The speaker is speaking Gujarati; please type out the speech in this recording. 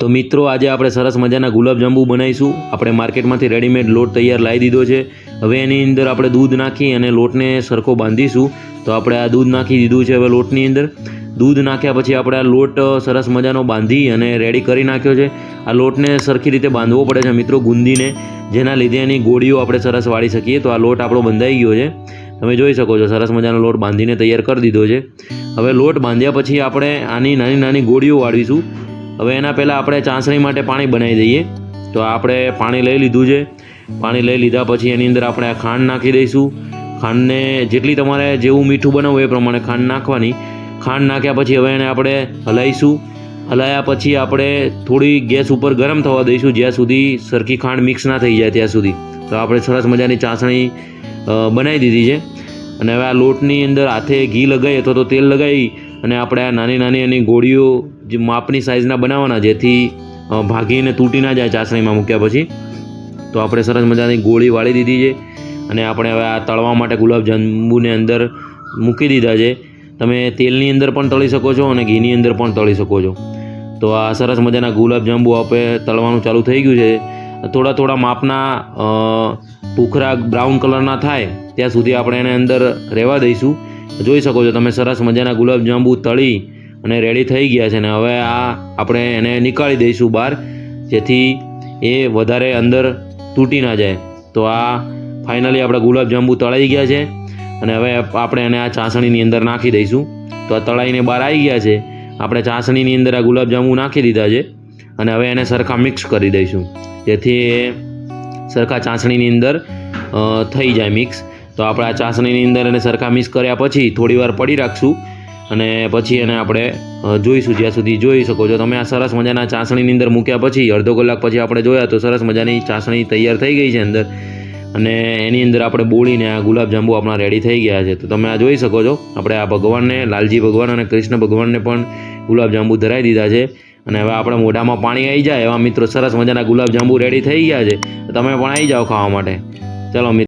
તો મિત્રો, આજે આપણે સરસ મજાના ગુલાબજાંબુ બનાવીશું. આપણે માર્કેટમાંથી રેડીમેડ લોટ તૈયાર લાવી દીધો છે. હવે એની અંદર આપણે દૂધ નાખી અને લોટને સરખો બાંધીશું. તો આપણે આ દૂધ નાખી દીધું છે હવે લોટની અંદર. દૂધ નાખ્યા પછી આપણે આ લોટ સરસ મજાનો બાંધી અને રેડી કરી નાખ્યો છે. આ લોટને સરખી રીતે બાંધવો પડે છે મિત્રો ગુંદીને, જેના લીધે એની ગોળીઓ આપણે સરસ વાળી શકીએ. તો આ લોટ આપણો બંધાઈ ગયો છે. તમે જોઈ શકો છો, સરસ મજાનો લોટ બાંધીને તૈયાર કરી દીધો છે. હવે લોટ બાંધ્યા પછી આપણે આની નાની નાની ગોળીઓ વાળીશું હવે એના પહેલાં આપણે ચાસણી માટે પાણી બનાવી દઈએ. તો આપણે પાણી લઈ લીધું છે. પાણી લઈ લીધા પછી એની અંદર આપણે આ ખાંડ નાખી દઈશું. ખાંડને જેટલી તમારે જેવું મીઠું બનાવવું એ પ્રમાણે ખાંડ નાખવાની. ખાંડ નાખ્યા પછી હવે એને આપણે હલાવીશું હલાયા પછી આપણે થોડી ગેસ ઉપર ગરમ થવા દઈશું, જ્યાં સુધી સરખી ખાંડ મિક્સ ના થઈ જાય ત્યાં સુધી. તો આપણે સરસ મજાની ચાસણી બનાવી દીધી છે. અને હવે આ લોટની અંદર હાથે ઘી લગાવી અથવા તો તેલ લગાવી અને આપણે આ નાની નાની એની ગોળીઓ જે માપની સાઇઝના બનાવવાના, જેથી ભાગીને તૂટી ના જાય ચાસણીમાં મૂક્યા પછી, તો આપણે સરસ મજાની ગોળી વાળી દીધી છે. અને આપણે હવે આ તળવા માટે ગુલાબજાંબુને અંદર મૂકી દીધા છે. તમે તેલની અંદર પણ તળી શકો છો અને ઘીની અંદર પણ તળી શકો છો. તો આ સરસ મજાના ગુલાબજાંબુ આપણે તળવાનું ચાલુ થઈ ગયું છે. થોડા થોડા માપના ભૂખરા બ્રાઉન કલરના થાય, ત્યાં સુધી આપણે એને અંદર રહેવા દઈશું. જોઈ શકો છો તમે સરસ મજાના ગુલાબજાંબુ તળી અને રેડી થઈ ગયા છે ને હવે આ આપણે એને નીકાળી દઈશું બહાર, જેથી એ વધારે અંદર તૂટી ના જાય. તો આ ફાઇનલી આપણા ગુલાબજાંબુ તળાઈ ગયા છે અને હવે આપણે એને આ ચાસણીની અંદર નાખી દઈશું. તો આ તળાઈને બહાર આવી ગયા છે. આપણે ચાસણીની અંદર આ ગુલાબજાંબુ નાખી દીધા છે અને હવે એને સરખા મિક્સ કરી દઈશું, જેથી એ સરખા ચાસણીની અંદર થઈ જાય મિક્સ તો આપણે આ ચાસણીની અંદર એને સરખા મિક્સ કર્યા પછી થોડી વાર પડી રાખશું અને પછી એને આપણે જોઈશું, જ્યાં સુધી જોઈ શકો છો. તમે આ સરસ મજાના ચાસણીની અંદર મૂક્યા પછી, અડધો કલાક પછી આપણે જોયા તો સરસ મજાની ચાસણી તૈયાર થઈ ગઈ છે અંદર. અને એની અંદર આપણે બોળીને આ ગુલાબજાંબુ આપણા રેડી થઈ ગયા છે. તો તમે આ જોઈ શકો છો. આપણે આ ભગવાનને, લાલજી ભગવાન અને કૃષ્ણ ભગવાનને પણ ગુલાબજાંબુ ધરાવી દીધા છે. અને હવે આપણે મોઢામાં પાણી આવી જાય એવા મિત્રો સરસ મજાના ગુલાબજાંબુ રેડી થઈ ગયા છે. તમે પણ આવી જાઓ ખાવા માટે. ચલો મિત્રો